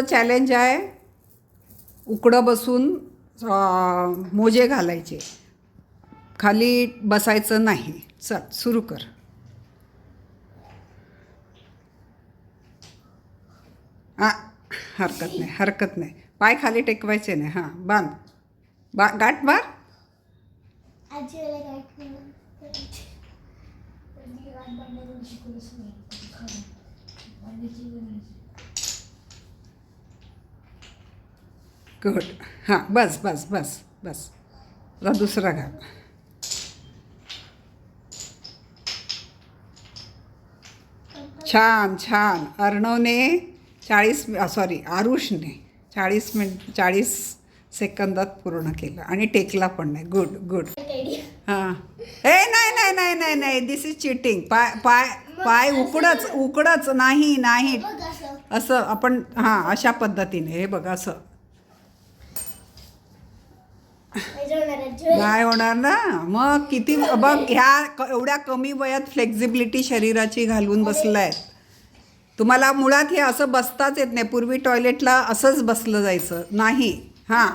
Challenge आहे. उकडं बसून मोजे घालायचे. खाली बसायचं नाही. चल सुरू कर. हां हरकत नाही हरकत नाही. पाय खाली टेकवायचे नाही. हां बांध. बा गाठ मार. गुड हां बस बस बस बस. दुसरा घाल छान छान. अर्णवने चाळीस सॉरी आरुषने चाळीस मिनिट चाळीस सेकंदात पूर्ण केलं आणि टेकला पण नाही. Good good. हां. ए नाही नाही नाही नाही नाही. दिस इज चिटिंग पाय पाय पाय उकडच उकडच. नाही नाही. असं. आपण हां अशा पद्धतीने. हे बघ असं. नाही होणार ना? मग किती बघ ह्या एवढ्या कमी वयात फ्लेक्झिबिलिटी शरीराची घालून बसलाय. तुम्हाला मुळात हे असं बसताच येत नाही. पूर्वी टॉयलेटला असंच बसलं जायचं. नाही. हां.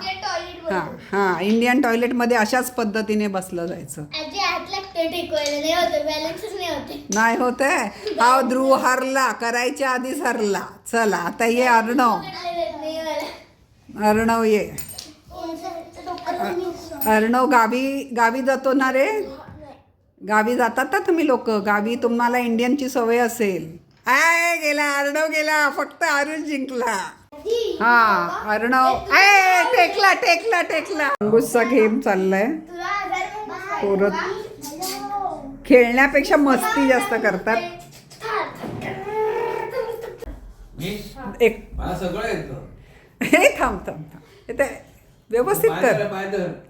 हां. हां. इंडियन टॉयलेटमध्ये अशाच पद्धतीने बसलं जायचं. नाही होते बॅलन्सच नाही होते. नाही होत आहे. हा ध्रुव हरला. करायच्या आधीच हरला. चला आता ये अर्णव. अर्णव ये. अर्णव गावी गावी जातो ना रे? गावी जातात ना तुम्ही लोक? गावी तुम्हाला इंडियनची सवय असेल. आय गेला अर्णव गेला. फक्त अरुण जिंकला. हा अर्णव. आय टेकला टेकला टेकला. अंगुसचा गेम चाललाय. तुला आजार पण बसला. पोरं हॅलो. खेळण्यापेक्षा मस्ती जास्त करतात. एक मला सगळं येतं. हे थांब थांब थांब. व्यवस्थित कर.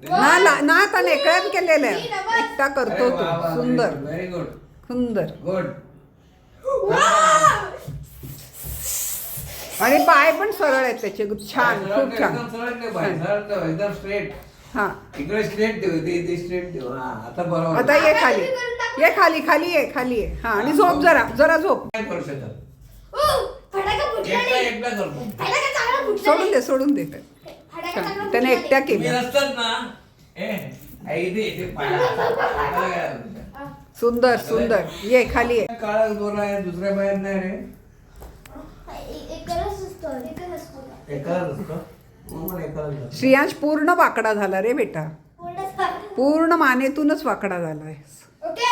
ना ला- ना आता लेकळ्यात केलेलं आहे एकटा करतो तो. सुंदर. व्हेरी गुड सुंदर. गुड आणि पाय पण सरळ आहेत त्याचे. छान खूप छान. एकदम स्ट्रेट हा. इकडे स्ट्रेट ठेव इथे इथे स्ट्रेट ठेव. हा आता बरोबर. आता ये खाली. ये खाली खाली ये खाली ये. हा आणि झोप जरा जरा झोप. काय करू शकत? ऊ, फटाका फुटला एकटा नाही. एकटा करतो. फटाका चांगला फुटला सोडून नाही. दे सोडून दे. छान. त्याने एकट्या नाही. तुम्ही केलं नसतात ना. ए आई इथे इथे पाय. सुंदर सुंदर. ये खाली ये. काळा गोरा आहे दुसऱ्या बाहेर नाही रे. एकच असतो पण एकाच असतो. श्रियांश पूर्ण वाकडा झाला रे बेटा. पूर्ण मानेतूनच वाकडा झालाय ओके?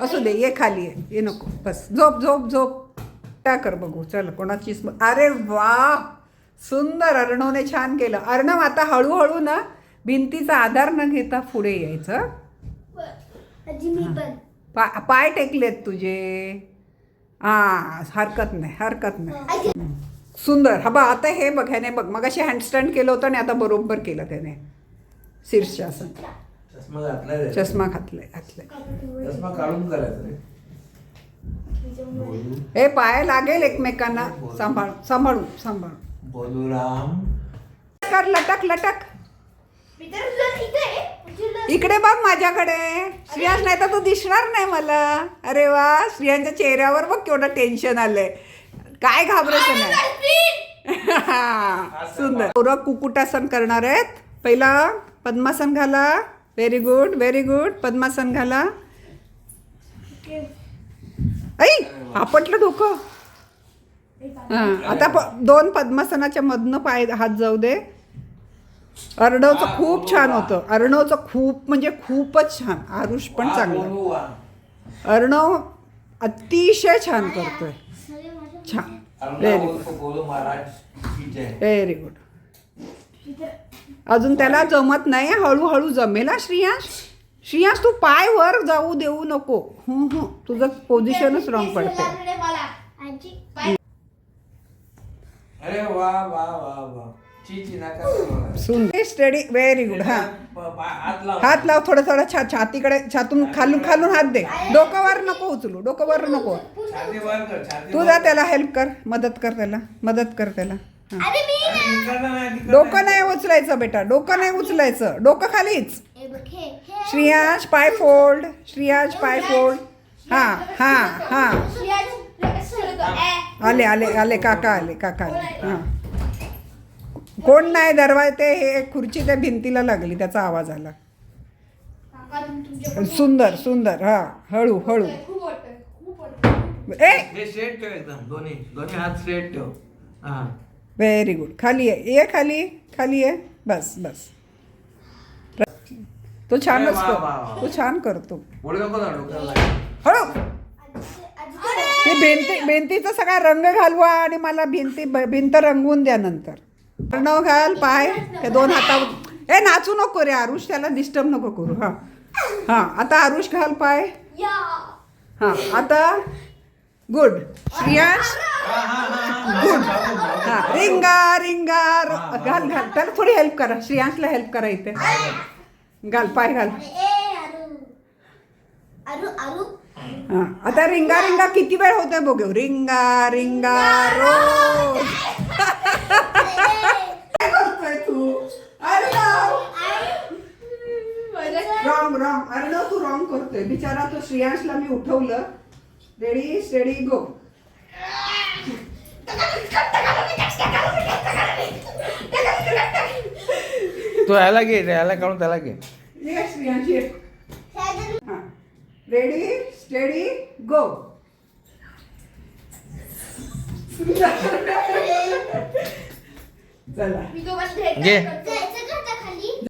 असू दे ये खाली ये. ये नको. बस झोप झोप झोप. त्या कर बघू. चल कोणाची अरे वा! सुंदर अर्णवने छान केलं. अर्णव आता हळूहळू ना भिंतीचा आधार न घेता पुढे यायचं. आजी मी पण पा पाय टेकलेत तुझे. हा हरकत नाही हरकत नाही. आजी. सुंदर. हा बा आता हे बघ ह्याने बघ. मग अशी हँडस्टँड केलं होतं आणि आता बरोबर केलं त्याने. शीर्षासन चष्मा. घातलाय घातलाय घातलाय. चष्मा काढून करायचं रे. हे पाय लागेल एकमेकांना. सांभाळ सांभाळून सांभाळ बोलू राम कर लटक लटक. इकडे बघ माझ्याकडे. श्रियांश नाही तर तू दिसणार नाही मला. अरे वा श्रियांच्या चेहऱ्यावर बघ केवढं टेन्शन आलंय. काय घाबरायचं नाही. सुंदर. पोरं कुकुटासन करणार आहेत. पहिला पद्मासन घाला. व्हेरी गुड व्हेरी गुड पद्मासन घाला. ऐ आपटलं डोकं. हां. आता प दोन पद्मासनाच्या मधनं पाय हात जाऊ दे. अर्णवचं खूप छान होतं. अर्णवचं खूप म्हणजे खूपच छान. आरुष पण चांगलं. अर्णव अतिशय छान करतोय. छान. अरुणा व्हेरी बोलतो, बोलू महाराज. की जय. व्हेरी गुड अजून त्याला जमत नाही. हळूहळू जमेल हा श्रियांश? श्रियांश तू पाय वर जाऊ देऊ नको. हं, हं. तुझं पोझिशनच रॉंग पडते. आजी अरे वा वा वा वा. ची ची नका करू. सुंदर स्टडी व्हेरी गुड हा. हात लाव. हात लाव थोडं थोडं छा छातीकडे छातून खालून खालून हात दे. डोकं वर नको उचलू डोकं वर नको. छाती वर कर छाती तू जा. त्याला हेल्प कर मदत कर त्याला मदत कर त्याला. हा. अरे मी अरे, इकडनं नाही, तिकडनं डोकं नाही. उचलायचं बेटा डोकं नाही उचलायचं. डोकं खालीच. हे बघ, हे- हे- श्रियांश पाय फोल्ड श्रियांश पाय फोल्ड हा हा हा श्रेयाच लगेच सुरू कर. ए. आले आले आले काका आले काका आले. हा. कोण नाही दरवाजा ते हे खुर्ची त्या भिंतीला लागली त्याचा आवाज आला. सुंदर सुंदर हा हळू हळू. खूप वाटतंय खूप वाटतंय. ए! स्ट्रेट ठेव एकदम दोन्ही दोन्ही हात स्ट्रेट ठेव. व्हेरी गुड खाली आहे ये खाली खाली आहे बस बस. तो छानच तो छान करतो. ही भिंती भिंतीचा सगळा रंग घालवा आणि मला भिंती भिंत रंगवून द्या नंतर. प्रणव घाल पाय हे दोन हातावर. ए नाचू नको रे आरुष त्याला डिस्टर्ब नको करू हा. हा आता आरुष घाल पाय. हा आता. गुड श्रियांश हा, हा, रिंगा रिंगा घाल घाल. त्याला थोडी हेल्प करा. श्रियांशला हेल्प करा इथे. घाल पाय घाल. हा. आता रिंगा रिंगा किती वेळ होतोय बघू. रिंगा रिंगा रो. काय करतोय तू? रॉंग रॉंग अर्णव तू रॉंग करतोय. बिचारा तो श्रेयांशला मी उठवलं. रेडी स्टेडी गो तू ह्याला घे ह्याला काढून त्याला घे. श्रेयांश. रेडी स्टेडी गो चला. घे.